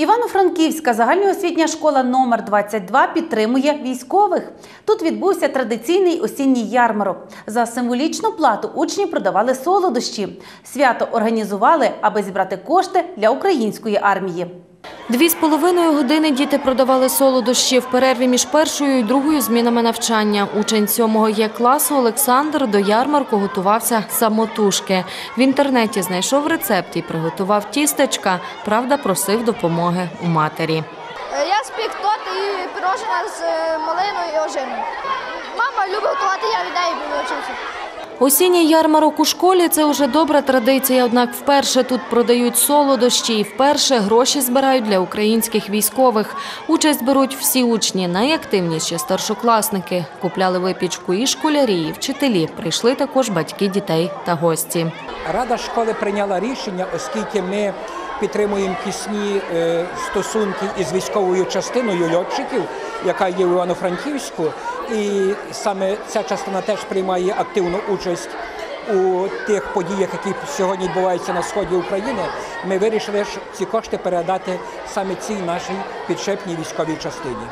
Івано-Франківська загальноосвітня школа номер 22 підтримує військових. Тут відбувся традиційний осінній ярмарок. За символічну плату учні продавали солодощі. Свято організували, аби зібрати кошти для української армії. Дві з половиною години діти продавали солодощі в перерві між першою і другою змінами навчання. Учень сьомого Є класу Олександр до ярмарку готувався самотужки. В інтернеті знайшов рецепт і приготував тістечка. Правда, просив допомоги у матері. Я спік торт і пирожена з е, малиною і ожиною. Мама любить готувати, я від неї навчився. Осінній ярмарок у школі це вже добра традиція, однак вперше тут продають солодощі і вперше гроші збирають для українських військових. Участь беруть всі учні, найактивніші старшокласники. Купляли випічку і школярі, і вчителі. Прийшли також батьки дітей та гості. Рада школи прийняла рішення, оскільки ми підтримуємо тісні е, стосунки із військовою частиною льотчиків, яка є в Івано-Франківську, і саме ця частина теж приймає активну участь у тих подіях, які сьогодні відбуваються на сході України. Ми вирішили ці кошти передати саме цій нашій підшепній військовій частині.